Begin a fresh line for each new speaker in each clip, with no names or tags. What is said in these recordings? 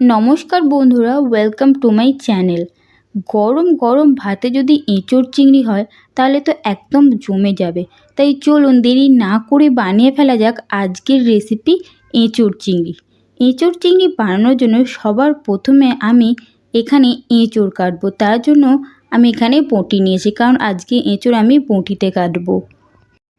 নমস্কার বন্ধুরা welcome to my channel গরম গরম ভাতে যদি এঁচোড় চিংড়ি হয়, তাহলে তো একদম জমে যাবে। তাই চলুন দেরি না করে বানিয়ে ফেলা যাক আজকের রেসিপি এঁচোড় চিংড়ি। এঁচোড় চিংড়ি বানানোর জন্য সবার প্রথমে আমি এখানে এঁচোড় কাটবো। তার জন্য আমি এখানে বঁটি নিয়েছি, কারণ আজকে এঁচোড় আমি বঁটিতে কাটবো।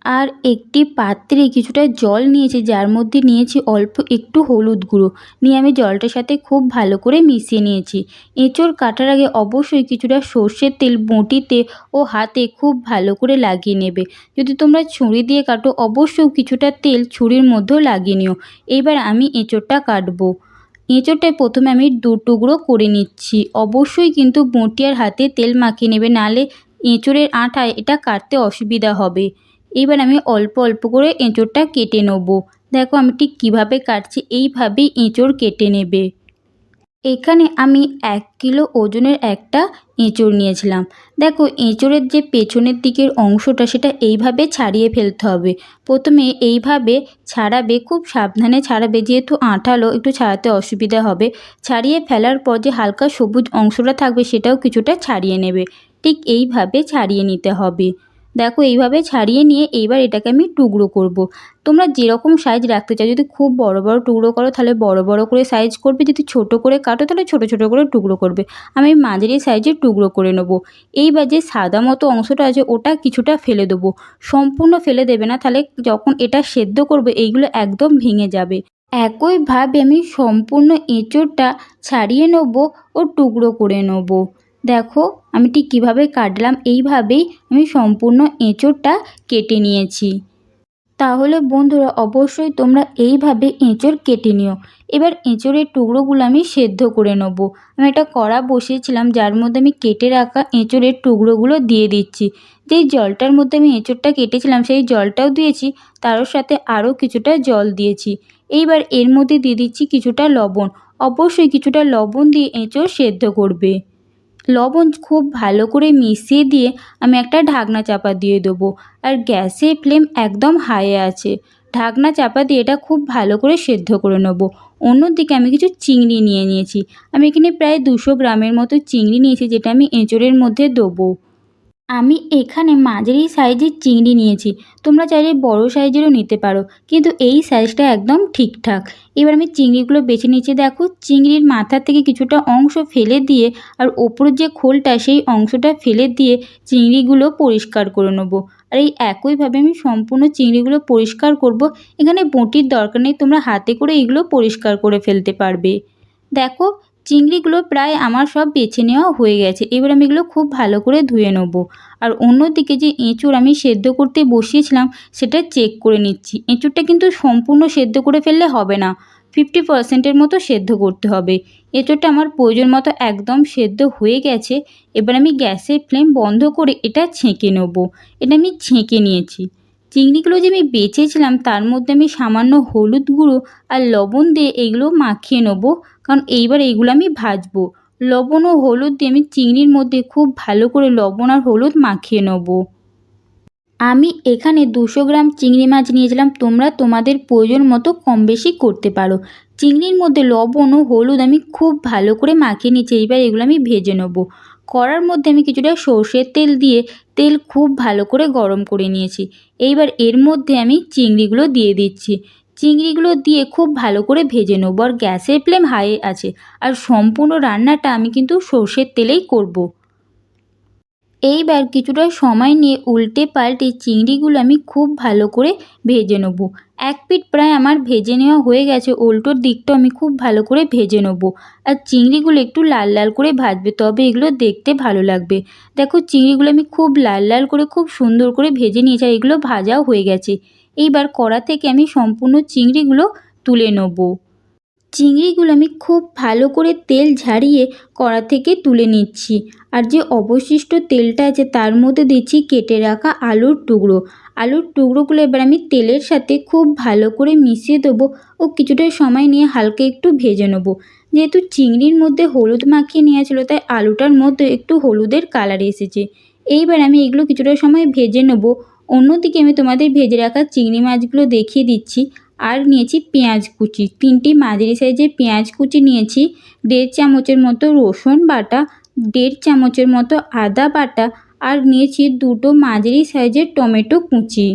আর একটি পাত্রে কিছুটা জল নিয়েছি, যার মধ্যে নিয়েছি অল্প একটু হলুদ গুঁড়ো। নিয়ে আমি জলটার সাথে খুব ভালো করে মিশিয়ে নিয়েছি। এঁচোড় কাটার আগে অবশ্যই কিছুটা সর্ষের তেল বঁটিতে ও হাতে খুব ভালো করে লাগিয়ে নেবে। যদি তোমরা ছুরি দিয়ে কাটো, অবশ্যই কিছুটা তেল ছুরির মধ্যেও লাগিয়ে নিও। এবার আমি এঁচোড়টা কাটবো। এঁচোড়টায় প্রথমে আমি দু টুকরো করে নিচ্ছি। অবশ্যই কিন্তু বঁটি আর হাতে তেল মাখিয়ে নেবে, নালে এঁচোড়ের আঠায় এটা কাটতে অসুবিধা হবে। এবার আমি অল্প অল্প করে এঁচোড়টা কেটে নেব। দেখো আমি ঠিক কীভাবে কাটছি, এইভাবেই এঁচোড় কেটে নেবে। এখানে আমি এক কিলো ওজনের একটা এঁচোড় নিয়েছিলাম। দেখো এঁচোড়ের যে পেছনের দিকের অংশটা, সেটা এইভাবে ছাড়িয়ে ফেলতে হবে। প্রথমে এইভাবে ছাড়াবে, খুব সাবধানে ছাড়াবে, যেহেতু আঠালো, একটু ছাড়াতে অসুবিধা হবে। ছাড়িয়ে ফেলার পর যে হালকা সবুজ অংশটা থাকবে, সেটাও কিছুটা ছাড়িয়ে নেবে। ঠিক এইভাবে ছাড়িয়ে নিতে হবে। দেখো এইভাবে ছাড়িয়ে নিয়ে এইবার এটাকে আমি টুকরো করব। তোমরা যেরকম সাইজ রাখতে চাও, যদি খুব বড় বড় টুকরো করো, তাহলে বড় বড় করে সাইজ করবে, যদি ছোট করে কাটো, তাহলে ছোট ছোট করে টুকরো করবে। আমি মাঝারি সাইজের টুকরো করে নেব। এইবার যে সাদা মতো অংশটা আছে, ওটা কিছুটা ফেলে দেবো। সম্পূর্ণ ফেলে দেবে না, তাহলে যখন এটা সেদ্ধ করবে, এইগুলো একদম ভেঙে যাবে। একইভাবে আমি সম্পূর্ণ এঁচোড়টা ছাড়িয়ে নেব ও টুকরো করে নেব। দেখো, আমি ঠিক কীভাবে কাটলাম? এইভাবেই আমি সম্পূর্ণ এঁচোড়টা কেটে নিয়েছি। তাহলে বন্ধুরা, অবশ্যই তোমরা এইভাবে এঁচোড় কেটে নিও। এবার এঁচোড়ের টুকরোগুলো আমি সেদ্ধ করে নেব। আমি একটা কড়া বসিয়েছিলাম, যার মধ্যে আমি কেটে রাখা এঁচোড়ের টুকরোগুলো দিয়ে দিচ্ছি। যেই জলটার মধ্যে আমি এঁচোড়টা কেটেছিলাম, সেই জলটাও দিয়েছি তারও সাথে আরও কিছুটা জল দিয়েছি। এইবার এর মধ্যে দিয়ে দিচ্ছি কিছুটা লবণ। অবশ্যই কিছুটা লবণ দিয়ে এঁচোড় সেদ্ধ করবে। লবণ খুব ভালো করে মিশিয়ে দিয়ে আমি একটা ঢাকনা চাপা দিয়ে দেবো। আর গ্যাসে ফ্লেম একদম হাইয়ে আছে। ঢাকনা চাপা দিয়ে এটা খুব ভালো করে সেদ্ধ করে নেব। অন্যদিকে আমি কিছু চিংড়ি নিয়ে নিয়েছি। আমি এখানে প্রায় দুশো গ্রামের মতো চিংড়ি নিয়েছি, যেটা আমি এঁচোড়ের মধ্যে দেবো। আমি এখানে মাঝারি সাইজের চিংড়ি নিয়েছি। তোমরা চাইলে বড় সাইজেরও নিতে পারো, কিন্তু এই সাইজটা একদম ঠিকঠাক। এবার আমি চিংড়িগুলো বেছে নিচ্ছি দেখো, চিংড়ির মাথা থেকে কিছুটা অংশ ফেলে দিয়ে আর ওপরের যে খোলটা, সেই অংশটা ফেলে দিয়ে চিংড়িগুলো পরিষ্কার করে নেব। আর এই একইভাবে আমি সম্পূর্ণ চিংড়িগুলো পরিষ্কার করব। এখানে বঁটির দরকার নেই, তোমরা হাতে করে এগুলো পরিষ্কার করে ফেলতে পারবে। দেখো চিংড়িগুলো প্রায় আমার সব বেছে নেওয়া হয়ে গেছে। এবার আমি এগুলো খুব ভালো করে ধুয়ে নেব। আর অন্যদিকে যে এঁচুড় আমি সেদ্ধ করতে বসিয়েছিলাম, সেটা চেক করে নিচ্ছি। এঁচুড়টা কিন্তু সম্পূর্ণ সেদ্ধ করে ফেললে হবে না। ফিফটি পার্সেন্টের মতো সেদ্ধ করতে হবে। এঁচোড়টা আমার প্রয়োজন মতো একদম সেদ্ধ হয়ে গেছে। এবার আমি গ্যাসের ফ্লেম বন্ধ করে এটা ছেঁকে নেব। এটা আমি ছেঁকে নিয়েছি। চিংড়িগুলো যে আমি বেছেছিলাম তার মধ্যে আমি সামান্য হলুদ গুঁড়ো আর লবণ দিয়ে এগুলো মাখিয়ে নেব। কারণ এইবার এইগুলো আমি ভাজবো। লবণ ও হলুদ দিয়ে আমি চিংড়ির মধ্যে খুব ভালো করে লবণ আর হলুদ মাখিয়ে নেব। আমি এখানে দুশো গ্রাম চিংড়ি মাছ নিয়েছিলাম। তোমরা তোমাদের প্রয়োজন মতো কম বেশি করতে পারো। চিংড়ির মধ্যে লবণ ও হলুদ আমি খুব ভালো করে মাখিয়ে নিচ্ছি এইবার এগুলো আমি ভেজে নেব। কড়ার মধ্যে আমি কিছুটা সর্ষের তেল দিয়ে তেল খুব ভালো করে গরম করে নিয়েছি। এইবার এর মধ্যে আমি চিংড়িগুলো দিয়ে দিচ্ছি। চিংড়িগুলো দিয়ে খুব ভালো করে ভেজে নেব। আর গ্যাসের ফ্লেম হাই আছে। আর সম্পূর্ণ রান্নাটা আমি কিন্তু সর্ষের তেলেই করব। এইবার কিছুটা সময় নিয়ে উল্টে পাল্টে চিংড়িগুলো আমি খুব ভালো করে ভেজে নেব। এক পিঠ প্রায় আমার ভেজে নেওয়া হয়ে গেছে, উল্টোর দিকটাও আমি খুব ভালো করে ভেজে নেব। আর চিংড়িগুলো একটু লাল লাল করে ভাজবে, তবে এগুলো দেখতে ভালো লাগবে। দেখো, চিংড়িগুলো আমি খুব লাল লাল করে, খুব সুন্দর করে ভেজে নিয়েছি আর এগুলো ভাজাও হয়ে গেছে। এইবার কড়া থেকে আমি সম্পূর্ণ চিংড়িগুলো তুলে নেব। চিংড়িগুলো আমি খুব ভালো করে তেল ঝাড়িয়ে কড়া থেকে তুলে নিচ্ছি। আর যে অবশিষ্ট তেলটা আছে তার মধ্যে দিচ্ছি কেটে রাখা আলুর টুকরো। আলুর টুকরোগুলো এবার আমি তেলের সাথে খুব ভালো করে মিশিয়ে দেবো ও কিছুটা সময় নিয়ে হালকা একটু ভেজে নেব। যেহেতু চিংড়ির মধ্যে হলুদ মাখিয়ে নেওয়া ছিল তাই আলুটার মধ্যে একটু হলুদের কালার এসেছে। এইবার আমি এগুলো কিছুটা সময় ভেজে নেব। অন্যদিকে আমি তোমাদের ভেজে রাখা চিংড়ি মাছগুলো দেখিয়ে দিচ্ছি। আর নিয়েছি পেঁয়াজ কুচি। তিনটি মাঝারি সাইজের পেঁয়াজ কুচি নিয়েছি, দেড় চামচের মতো রসুন বাটা, দেড় চামচের মতো আদা বাটা আর নিয়েছি দুটো মাঝারি সাইজের টমেটো কুচি।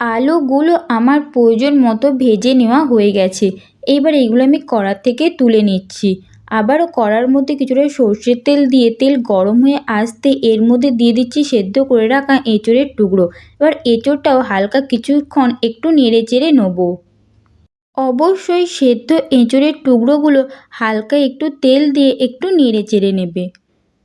আলুগুলো আমার প্রয়োজন মতো ভেজে নেওয়া হয়ে গেছে। এইবার এইগুলো আমি কড়ার থেকে তুলে নিচ্ছি। আবারও কড়ার মধ্যে কিছুটা সর্ষের তেল দিয়ে, তেল গরম হয়ে আসতে এর মধ্যে দিয়ে দিচ্ছি সেদ্ধ করে রাখা এঁচোড়ের টুকরো। এবার এঁচোড়টাও হালকা কিছুক্ষণ একটু নেড়ে চেড়ে নেব। অবশ্যই সেদ্ধ এঁচোড়ের টুকরোগুলো হালকা একটু তেল দিয়ে একটু নেড়ে চেড়ে নেবে।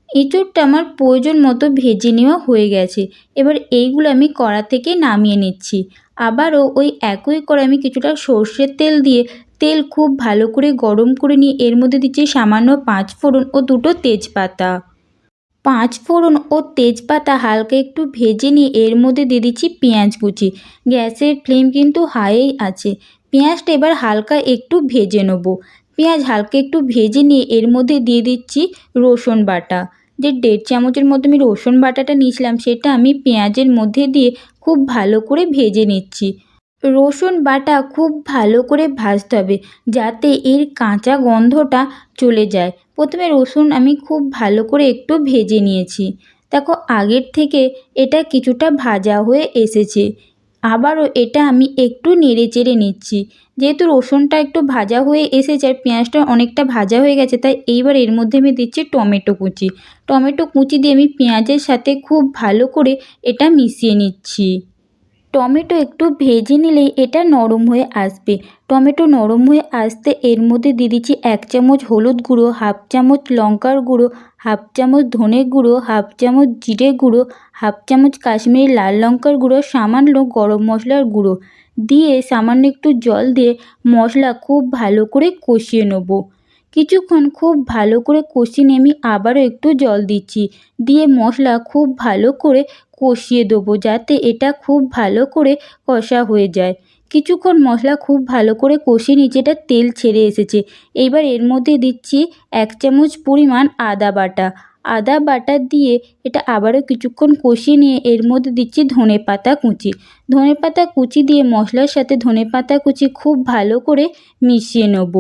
এঁচোড়টা আমার প্রয়োজন মতো ভেজে নেওয়া হয়ে গেছে। এবার এইগুলো আমি কড়া থেকে নামিয়ে নিচ্ছি। আবারও ওই একই করে আমি কিছুটা সর্ষের তেল দিয়ে তেল খুব ভালো করে গরম করে নিয়ে এর মধ্যে দিচ্ছি সামান্য পাঁচ ফোড়ন ও দুটো তেজপাতা। পাঁচ ফোড়ন ও তেজপাতা হালকা একটু ভেজে নিয়ে এর মধ্যে দিয়ে দিচ্ছি পেঁয়াজ কুচি। গ্যাসের ফ্লেম কিন্তু হাইই আছে। পেঁয়াজটা এবার হালকা একটু ভেজে নেব। পেঁয়াজ হালকা একটু ভেজে নিয়ে এর মধ্যে দিয়ে দিচ্ছি রসুন বাটা। যে দেড় চামচের মতো আমি রসুন বাটাটা নিয়েছিলাম, সেটা আমি পেঁয়াজের মধ্যে দিয়ে খুব ভালো করে ভেজে নিচ্ছি। রসুন বাটা খুব ভালো করে ভাজতে হবে যাতে এর কাঁচা গন্ধটা চলে যায়। প্রথমে রসুন আমি খুব ভালো করে একটু ভেজে নিয়েছি। দেখো আগের থেকে এটা কিছুটা ভাজা হয়ে এসেছে। আবারও এটা আমি একটু নেড়ে চেড়ে নিচ্ছি। যেহেতু রসুনটা একটু ভাজা হয়ে এসেছে আর পেঁয়াজটা অনেকটা ভাজা হয়ে গেছে, তাই এইবার এর মধ্যে আমি দিচ্ছি টমেটো কুচি। টমেটো কুচি দিয়ে আমি পেঁয়াজের সাথে খুব ভালো করে এটা মিশিয়ে নিচ্ছি। টমেটো একটু ভেজে নিলেই এটা নরম হয়ে আসবে। টমেটো নরম হয়ে আসতে এর মধ্যে দিয়ে দিচ্ছি এক চামচ হলুদ গুঁড়ো, হাফ চামচ লঙ্কার গুঁড়ো, হাফ চামচ ধনে গুঁড়ো, হাফ চামচ জিরে গুঁড়ো, হাফ চামচ কাশ্মীরি লাল লঙ্কার গুঁড়ো, সামান্য গরম মশলার গুঁড়ো। দিয়ে সামান্য একটু জল দিয়ে মশলা খুব ভালো করে কষিয়ে নেব। কিছুক্ষণ খুব ভালো করে কষিয়ে আমি আবারও একটু জল দিচ্ছি। দিয়ে মশলা খুব ভালো করে কষিয়ে দেবো যাতে এটা খুব ভালো করে কষা হয়ে যায়। কিছুক্ষণ মশলা খুব ভালো করে কষিয়ে নিচ্ছি এটা তেল ছেড়ে এসেছে এইবার এর মধ্যে দিচ্ছি এক চামচ পরিমাণ আদা বাটা। আদা বাটা দিয়ে এটা আবারও কিছুক্ষণ কষিয়ে নিয়ে এর মধ্যে দিচ্ছি ধনে পাতা কুচি। ধনে পাতা কুচি দিয়ে মশলার সাথে ধনে পাতা কুচি খুব ভালো করে মিশিয়ে নেব।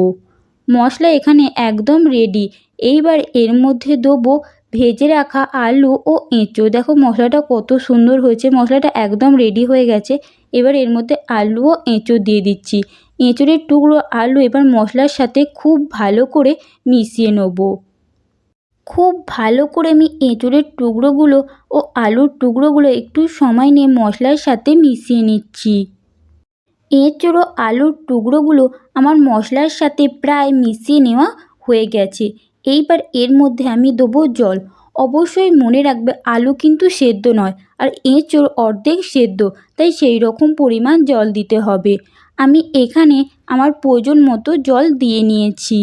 মশলা এখানে একদম রেডি এইবার এর মধ্যে দেবো ভেজে রাখা আলু ও এঁচো। দেখো মশলাটা কত সুন্দর হয়েছে, মশলাটা একদম রেডি হয়ে গেছে। এবার এর মধ্যে আলু ও এঁচো দিয়ে দিচ্ছি। এঁচোড়ের টুকরো আলু এবার মশলার সাথে খুব ভালো করে মিশিয়ে নেব। খুব ভালো করে আমি এঁচোড়ের টুকরোগুলো ও আলুর টুকরোগুলো একটু সময় নিয়ে মশলার সাথে মিশিয়ে নিচ্ছি। এঁচোড় আলুর টুকরোগুলো আমার মশলার সাথে প্রায় মিশিয়ে নেওয়া হয়ে গেছে। এইবার এর মধ্যে আমি দেবো জল। অবশ্যই মনে রাখবে, আলু কিন্তু সেদ্ধ নয় আর এঁচোড় অর্ধেক সেদ্ধ, তাই সেই রকম পরিমাণ জল দিতে হবে। আমি এখানে আমার প্রয়োজন মতো জল দিয়ে নিয়েছি।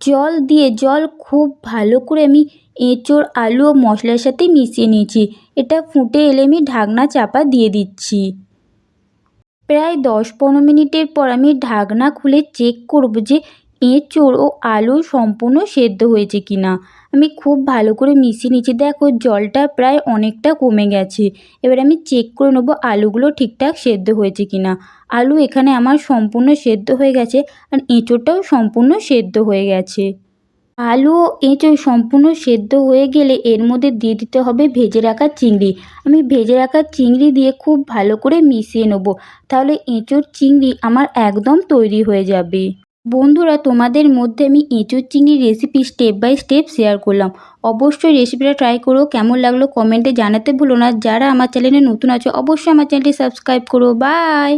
জল দিয়ে, জল খুব ভালো করে আমি এঁচোড়, আলু ও মশলার সাথে মিশিয়ে নিয়েছি। এটা ফুটে এলে আমি ঢাকনা চাপা দিয়ে দিচ্ছি। প্রায় দশ পনেরো মিনিটের পর আমি ঢাকনা খুলে চেক করব যে এঁচোড় ও আলু সম্পূর্ণ সেদ্ধ হয়েছে কি না আমি খুব ভালো করে মিশিয়ে নিচ্ছি। দেখো, জলটা প্রায় অনেকটা কমে গেছে। এবার আমি চেক করে নেব আলুগুলো ঠিকঠাক সেদ্ধ হয়েছে কি না আলু এখানে আমার সম্পূর্ণ সেদ্ধ হয়ে গেছে আর এঁচোড়টাও সম্পূর্ণ সেদ্ধ হয়ে গেছে। আলু ও এঁচোড় সম্পূর্ণ সেদ্ধ হয়ে গেলে এর মধ্যে দিয়ে দিতে হবে ভেজে রাখা চিংড়ি। আমি ভেজে রাখা চিংড়ি দিয়ে খুব ভালো করে মিশিয়ে নেব। তাহলে এঁচোড় চিংড়ি আমার একদম তৈরি হয়ে যাবে। বন্ধুরা, তোমাদের মধ্যে আমি এঁচোড় চিংড়ির recipe step by step share করলাম। অবশ্যই রেসিপিটা ট্রাই করো। কেমন লাগল কমেন্টে জানাতে ভুলো না। যারা আমার চ্যানেলে নতুন আছে, অবশ্যই আমার চ্যানেলটি সাবস্ক্রাইব করো। বাই